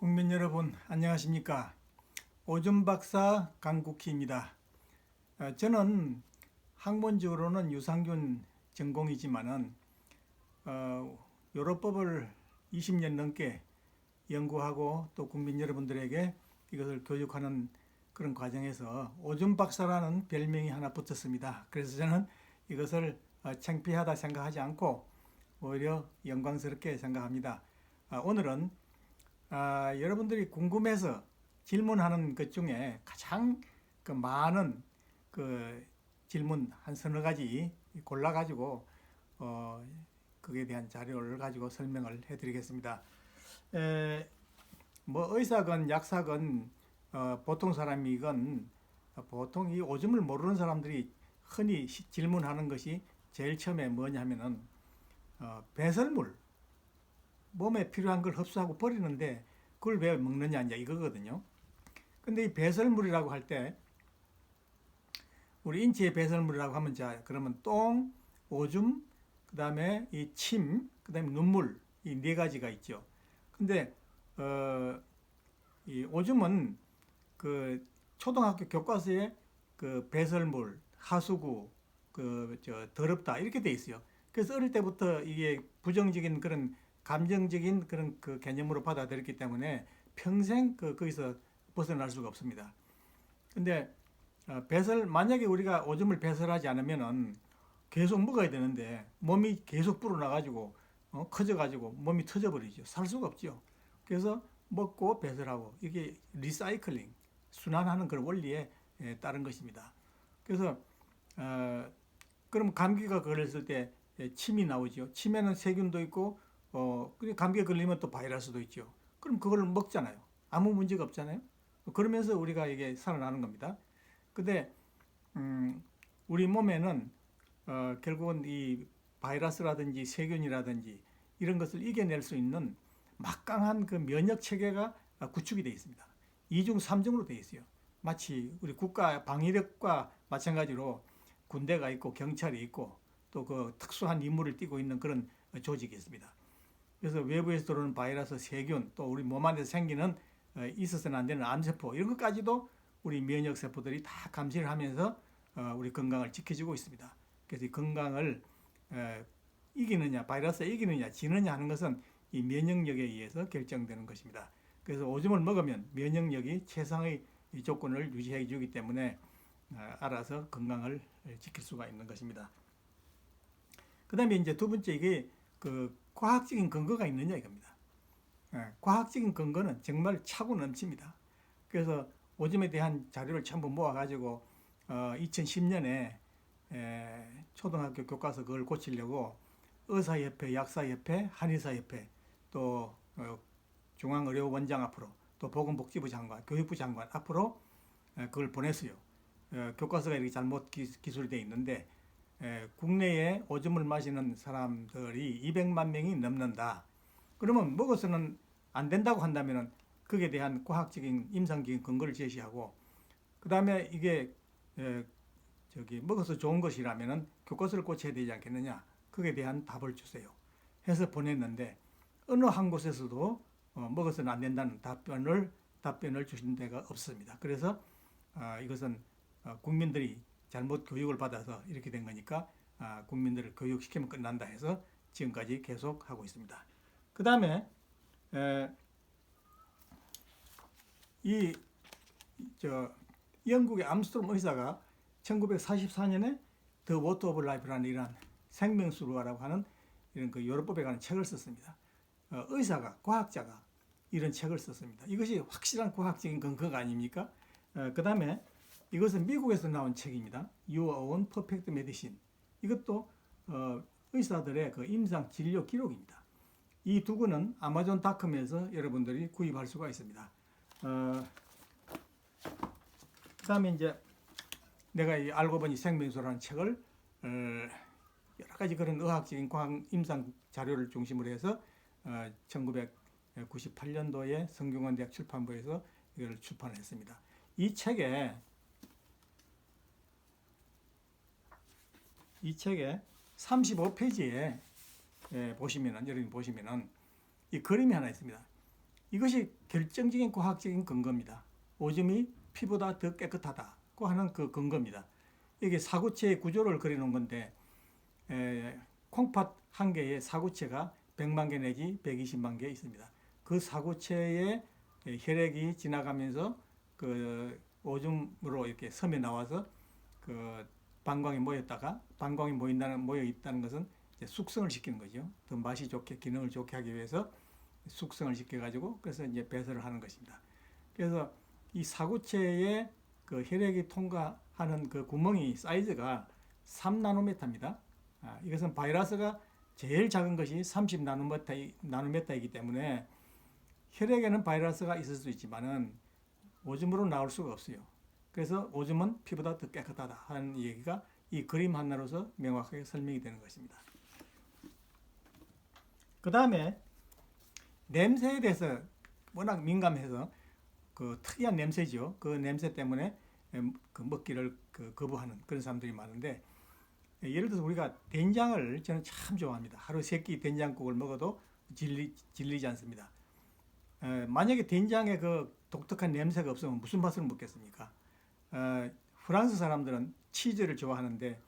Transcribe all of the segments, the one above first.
국민 여러분 안녕하십니까 오줌 박사 강국희입니다. 어, 저는 학문적으로는 유산균 전공이지만은 어, 요로법을 20년 넘게 연구하고 또 국민 여러분들에게 이것을 교육하는 그런 과정에서 오줌 박사라는 별명이 하나 붙었습니다. 그래서 저는 이것을 어, 창피하다 생각하지 않고 오히려 영광스럽게 생각합니다. 아, 오늘은 아, 여러분들이 궁금해서 질문하는 것 중에 가장 그 많은 그 질문 한 서너 가지 골라 가지고 어 거기에 대한 자료를 가지고 설명을 해드리겠습니다. 에, 뭐 의사건 약사건 어, 보통 사람이건 보통 이 오줌을 모르는 사람들이 흔히 시- 질문하는 것이 제일 처음에 뭐냐면은 어, 배설물 몸에 필요한 걸 흡수하고 버리는데 그걸 왜 먹느냐 이제 이거거든요. 근데 이 배설물이라고 할 때 우리 인체의 배설물이라고 하면 자 그러면 똥, 오줌, 그다음에 이 침, 그다음에 눈물 이 네 가지가 있죠. 근데 어 이 오줌은 그 초등학교 교과서에 그 배설물, 하수구, 그 저 더럽다 이렇게 돼 있어요. 그래서 어릴 때부터 이게 부정적인 그런 감정적인 그런 그 개념으로 받아들였기 때문에 평생 그 거기서 벗어날 수가 없습니다. 근데 어, 배설 만약에 우리가 오줌을 배설하지 않으면은 계속 먹어야 되는데 몸이 계속 불어나 가지고 어, 커져 가지고 몸이 터져 버리죠. 살 수가 없죠. 그래서 먹고 배설하고 이게 리사이클링 순환하는 그런 원리에 예, 따른 것입니다. 그래서 어, 그럼 감기가 걸렸을 때 예, 침이 나오죠. 침에는 세균도 있고 어, 감기에 걸리면 또 바이러스도 있죠. 그럼 그걸 먹잖아요. 아무 문제가 없잖아요. 그러면서 우리가 이게 살아나는 겁니다. 근데 음, 우리 몸에는 어, 결국은 이 바이러스라든지 세균이라든지 이런 것을 이겨낼 수 있는 막강한 그 면역 체계가 구축이 되어 있습니다. 이중삼중으로 되어 있어요. 마치 우리 국가 방위력과 마찬가지로 군대가 있고 경찰이 있고 또 그 특수한 임무를 띠고 있는 그런 조직이 있습니다. 그래서 외부에서 들어오는 바이러스, 세균, 또 우리 몸 안에서 생기는 어, 있어서는 안 되는 암세포 이런 것까지도 우리 면역 세포들이 다 감시를 하면서 어, 우리 건강을 지켜주고 있습니다. 그래서 이 건강을 에, 이기느냐, 바이러스 이기느냐, 지느냐 하는 것은 이 면역력에 의해서 결정되는 것입니다. 그래서 오줌을 먹으면 면역력이 최상의 이 조건을 유지해 주기 때문에 어, 알아서 건강을 지킬 수가 있는 것입니다. 그 다음에 이제 두 번째 이게 그 과학적인 근거가 있느냐 이겁니다. 예, 과학적인 근거는 정말 차고 넘칩니다. 그래서 오줌에 대한 자료를 전부 모아가지고 어, 2010년에 에, 초등학교 교과서 그걸 고치려고 의사협회, 약사협회, 한의사협회 또 어, 중앙의료원장 앞으로 또 보건복지부 장관, 교육부 장관 앞으로 에, 그걸 보냈어요. 어, 교과서가 이렇게 잘못 기, 기술되어 있는데 에, 국내에 오줌을 마시는 사람들이 200만 명이 넘는다. 그러면 먹어서는 안 된다고 한다면은 그에 대한 과학적인 임상적인 근거를 제시하고 그 다음에 이게 에, 저기 먹어서 좋은 것이라면은 교과서를 고쳐야 되지 않겠느냐 그에 대한 답을 주세요 해서 보냈는데 어느 한 곳에서도 어, 먹어서는 안 된다는 답변을 답변을 주신 데가 없습니다. 그래서 아, 이것은 어, 국민들이 잘못 교육을 받아서 이렇게 된 거니까 아, 국민들을 교육시키면 끝난다 해서 지금까지 계속 하고 있습니다. 그 다음에 이 저 영국의 암스트롱 의사가 1944년에 더 워터 오브 라이프라는 이러한 생명수로라고 하는 이런 그 요로법에 관한 책을 썼습니다. 어, 의사가 과학자가 이런 책을 썼습니다. 이것이 확실한 과학적인 근거가 아닙니까? 어, 그 다음에 이것은 미국에서 나온 책입니다. Your Own Perfect Medicine. 이것도 어, 의사들의 그 임상 진료 기록입니다. 이 두 권은 아마존 닷컴에서 여러분들이 구입할 수가 있습니다. 어, 그다음에 이제 내가 이 알고 보니 생명수라는 책을 어, 여러 가지 그런 의학적인 과학 임상 자료를 중심으로 해서 어, 1998년도에 성균관 대학 출판부에서 이걸 출판했습니다. 이 책에 이 책에 35페이지에 예, 보시면은 여러분 보시면은 이 그림이 하나 있습니다. 이것이 결정적인 과학적인 근거입니다. 오줌이 피보다 더 깨끗하다고 하는 그 근거입니다. 이게 사구체의 구조를 그려놓은 건데 에, 콩팥 한 개에 사구체가 100만 개 내지 120만 개 있습니다. 그 사구체에 혈액이 지나가면서 그 오줌으로 이렇게 섬에 나와서 그 방광이 모였다가 방광이 모인다는 모여 있다는 것은 숙성을 시키는 거죠. 더 맛이 좋게 기능을 좋게 하기 위해서 숙성을 시켜 가지고 그래서 이제 배설을 하는 것입니다. 그래서 이 사구체에 그 혈액이 통과하는 그 구멍이 사이즈가 3나노메타입니다. 아, 이것은 바이러스가 제일 작은 것이 30 나노메타 나노메타이기 때문에 혈액에는 바이러스가 있을 수 있지만은 오줌으로 나올 수가 없어요. 그래서 오줌은 피보다 더 깨끗하다 하는 얘기가 이 그림 하나로서 명확하게 설명이 되는 것입니다. 그 다음에 냄새에 대해서 워낙 민감해서 그 특이한 냄새죠. 그 냄새 때문에 그 먹기를 그 거부하는 그런 사람들이 많은데 예를 들어서 우리가 된장을 저는 참 좋아합니다. 하루 세 끼 된장국을 먹어도 질리, 질리지 않습니다. 에, 만약에 된장에 그 독특한 냄새가 없으면 무슨 맛을 먹겠습니까? 어, 프랑스 사람들은 치즈를 좋아하는데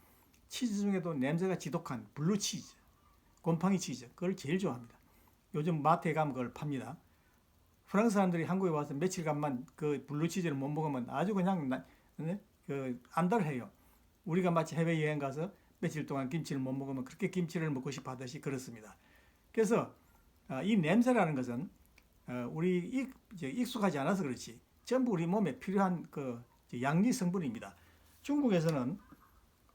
치즈 중에도 냄새가 지독한 블루 치즈, 곰팡이 치즈 그걸 제일 좋아합니다. 요즘 마트에 가면 그걸 팝니다. 프랑스 사람들이 한국에 와서 며칠간만 그 블루 치즈를 못 먹으면 아주 그냥 나, 네? 그 안달해요. 우리가 마치 해외 여행 가서 며칠 동안 김치를 못 먹으면 그렇게 김치를 먹고 싶어 하듯이 그렇습니다. 그래서 아, 이 냄새라는 것은 어, 우리 익숙하지 않아서 그렇지 전부 우리 몸에 필요한 그 양리 성분입니다. 중국에서는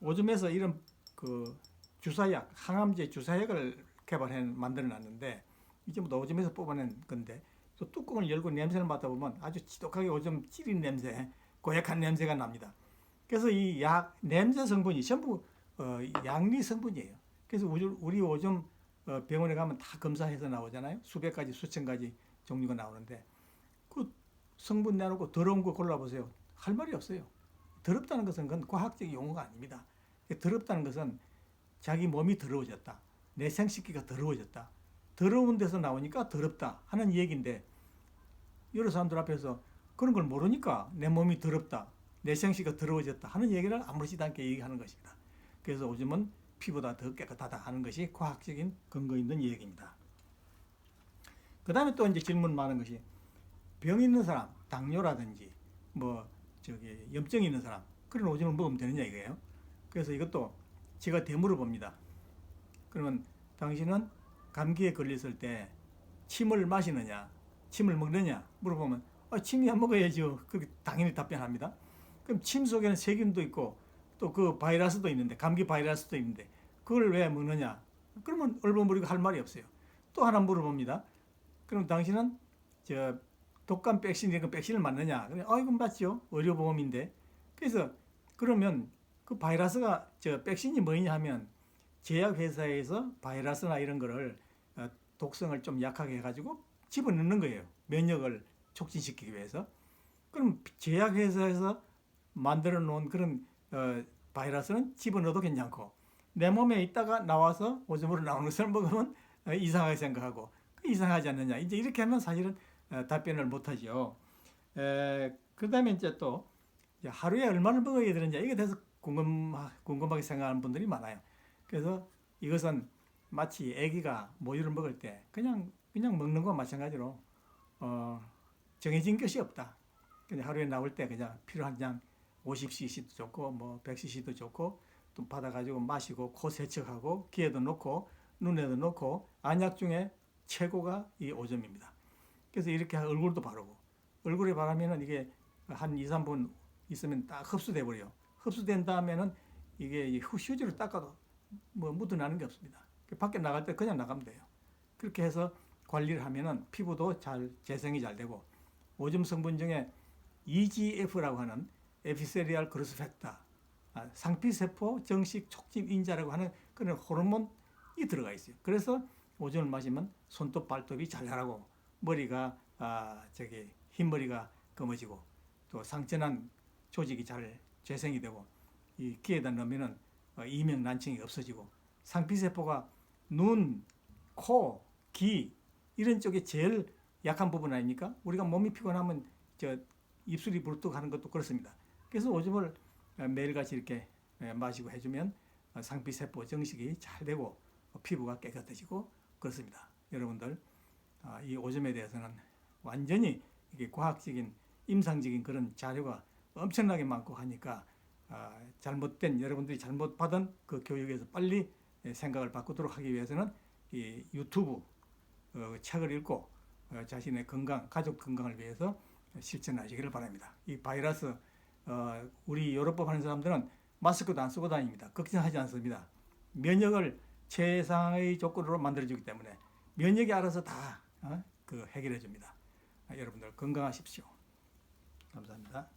오줌에서 이런 그 주사약, 항암제 주사약을 개발해 만들어 놨는데 이제 뭐 오줌에서 뽑아낸 건데 또 뚜껑을 열고 냄새를 맡아보면 아주 지독하게 오줌 찌린 냄새, 고약한 냄새가 납니다. 그래서 이 약 냄새 성분이 전부 어, 양리 성분이에요. 그래서 우리, 오줌 어, 병원에 가면 다 검사해서 나오잖아요. 수백 가지, 수천 가지 종류가 나오는데 그 성분 내놓고 더러운 거 골라보세요. 할 말이 없어요. 더럽다는 것은 그건 과학적 용어가 아닙니다. 더럽다는 것은 자기 몸이 더러워졌다. 내 생식기가 더러워졌다. 더러운 데서 나오니까 더럽다 하는 얘기인데 여러 사람들 앞에서 그런 걸 모르니까 내 몸이 더럽다. 내 생식기가 더러워졌다 하는 얘기를 아무렇지도 않게 얘기하는 것입니다. 그래서 오줌은 피보다 더 깨끗하다 하는 것이 과학적인 근거 있는 얘기입니다. 그 다음에 또 이제 질문 많은 것이 병 있는 사람, 당뇨라든지 뭐 저기 염증 있는 사람 그런 오줌을 먹으면 되느냐 이거예요. 그래서 이것도 제가 대물어 봅니다. 그러면 당신은 감기에 걸렸을 때 침을 마시느냐, 침을 먹느냐 물어보면 아, 침이야 먹어야죠. 그렇게 당연히 답변합니다. 그럼 침 속에는 세균도 있고 또 그 바이러스도 있는데 감기 바이러스도 있는데 그걸 왜 먹느냐? 그러면 얼버무리고 할 말이 없어요. 또 하나 물어봅니다. 그럼 당신은 저 독감 백신 이런 백신을 맞느냐? 그래, 아 이건 맞죠. 의료보험인데. 그래서 그러면 그 바이러스가 저 백신이 뭐냐 하면 제약회사에서 바이러스나 이런 거를 어, 독성을 좀 약하게 해가지고 집어넣는 거예요. 면역을 촉진시키기 위해서. 그럼 제약회사에서 만들어 놓은 그런 어, 바이러스는 집어넣어도 괜찮고 내 몸에 있다가 나와서 오줌으로 나오는 것을 먹으면 어, 이상하게 생각하고 그 이상하지 않느냐. 이제 이렇게 하면 사실은 어, 답변을 못하죠. 그 다음에 이제 또 하루에 얼마나 먹어야 되느냐 이게 대해서 궁금, 궁금하게 생각하는 분들이 많아요. 그래서 이것은 마치 아기가 모유를 먹을 때 그냥 그냥 먹는 거 마찬가지로 어, 정해진 것이 없다. 그냥 하루에 나올 때 그냥 필요한 양 50cc도 좋고 뭐 100cc도 좋고 또 받아가지고 마시고 코 세척하고 귀에도 넣고 눈에도 넣고 안약 중에 최고가 이 오줌입니다. 그래서 이렇게 얼굴도 바르고 얼굴에 바르면은 이게 한 2, 3분 있으면 딱 흡수돼 버려요. 흡수된 다음에는 이게 휴지로 닦아도 뭐 묻어나는 게 없습니다. 밖에 나갈 때 그냥 나가면 돼요. 그렇게 해서 관리를 하면은 피부도 잘 재생이 잘 되고 오줌 성분 중에 EGF라고 하는 에피세리알 팩터 아, 상피세포 정식 촉진 인자라고 하는 그런 호르몬이 들어가 있어요. 그래서 오줌을 마시면 손톱 발톱이 잘 자라고 머리가 아 저기 흰머리가 검어지고 또 상처난 조직이 잘 재생이 되고 이 귀에다 넣으면은 어, 이명 난청이 없어지고 상피세포가 눈, 코, 귀 이런 쪽에 제일 약한 부분 아닙니까? 우리가 몸이 피곤하면 저 입술이 부르뚝하는 것도 그렇습니다. 그래서 오줌을 어, 매일같이 이렇게 에, 마시고 해주면 어, 상피세포 정식이 잘 되고 어, 피부가 깨끗해지고 그렇습니다. 여러분들 아, 이 오줌에 대해서는 완전히 이게 과학적인 임상적인 그런 자료가 엄청나게 많고 하니까 아, 잘못된 여러분들이 잘못 받은 그 교육에서 빨리 예, 생각을 바꾸도록 하기 위해서는 이 유튜브 어, 책을 읽고 어, 자신의 건강, 가족 건강을 위해서 실천하시기를 바랍니다. 이 바이러스 어, 우리 유럽법 하는 사람들은 마스크도 안 쓰고 다닙니다. 걱정하지 않습니다. 면역을 최상의 조건으로 만들어주기 때문에 면역이 알아서 다 어, 그 해결해 줍니다. 아, 여러분들 건강하십시오. 감사합니다.